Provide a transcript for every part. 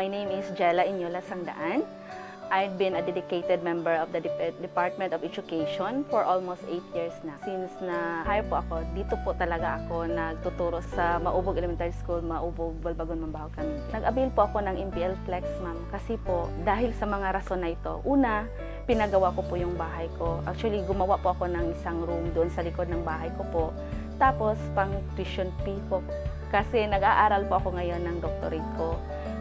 my name is Jella Inyola Sangdaan. I've been a dedicated member of the Dep- Department of Education for almost 8 years na. Since na hire po ako, dito po talaga ako nagtuturo sa Maubog Elementary School, Maubog, Balbagon, Mambaho kami. Nag-avail po ako ng MPL Flex, ma'am, kasi po dahil sa mga rason na ito. Una, pinagawa ko po yung bahay ko. Actually, gumawa po ako ng isang room doon sa likod ng bahay ko po. Tapos, pang tuition fee po. Kasi nag-aaral po ako ngayon ng doctorate ko.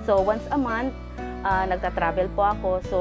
So, once a month, ah, nagta-travel po ako. So,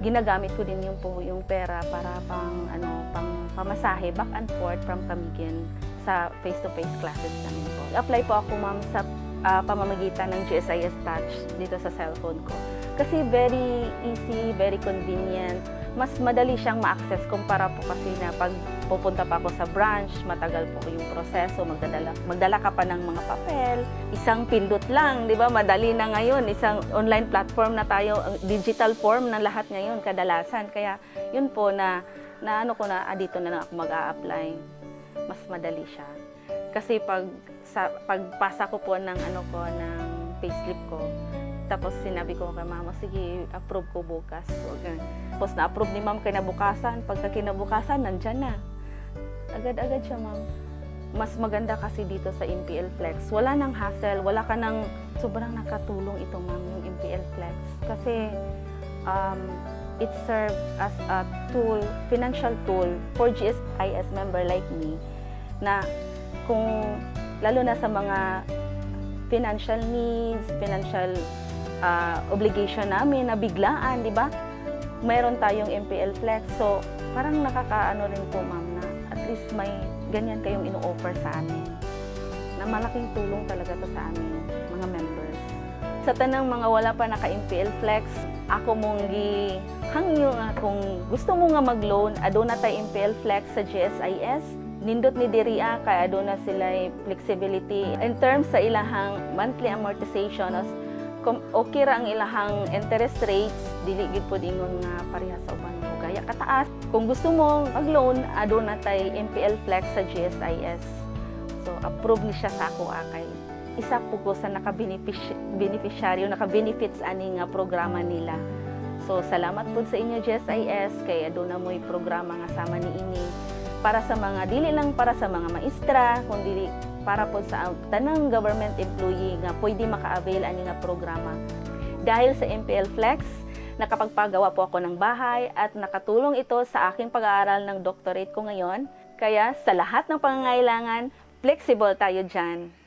ginagamit ko din yung po yung pera para pang ano pang pamasahe back and forth from Camiguin sa face-to-face classes namin po. Apply po ako ma'am sa ah, pamamagitan ng GSIS Touch dito sa cellphone ko. Kasi very easy, very convenient. Mas madali siyang ma-access kumpara po kasi na pag pupunta pa ako sa branch, matagal po yung proseso, magdadala, magdala ka pa ng mga papel, isang pindot lang, di ba? Madali na ngayon, isang online platform na tayo, digital form na lahat ngayon, kadalasan. Kaya yun po na, na ano ko na, ah, dito na lang ako mag-a-apply. Mas madali siya. Kasi pag sa pagpasa ko po ng ano ko ng payslip ko, tapos sinabi ko kay mama, sige, approve ko bukas. So, ganun. Tapos na-approve ni ma'am kinabukasan. Pagka kinabukasan, nandyan na. Agad-agad siya, ma'am. Mas maganda kasi dito sa MPL Flex. Wala nang hassle, wala ka nang sobrang nakatulong ito, ma'am, yung MPL Flex. Kasi um, it served as a tool, financial tool for GSIS member like me na kung lalo na sa mga financial needs, financial uh, obligation namin na biglaan, di ba? Mayroon tayong MPL Flex. So, parang nakakaano rin po, ma'am, na at least may ganyan kayong ino-offer sa amin. Na malaking tulong talaga to sa amin, mga members. Sa tanang mga wala pa naka-MPL Flex, ako mong gi hangyo nga kung gusto mo nga mag-loan, aduna tay MPL Flex sa GSIS, nindot ni Diria kay aduna sila flexibility in terms sa ilahang monthly amortization as okay ra ang ilahang interest rates dili gid pud ingon nga pareha sa uban mo. Gaya kataas kung gusto mo mag-loan aduna tay MPL Flex sa GSIS so approve ni siya sa ako akay isa po ko sa naka-beneficiaryo naka-benefits ani nga programa nila. So salamat po sa inyo GSIS kay aduna mo'y programa nga sama ni ini. Para sa mga dili lang para sa mga maestra kundi para po sa tanang government employee nga pwede maka-avail ani nga programa. Dahil sa MPL Flex, nakapagpagawa po ako ng bahay at nakatulong ito sa aking pag-aaral ng doctorate ko ngayon. Kaya sa lahat ng pangangailangan, flexible tayo dyan.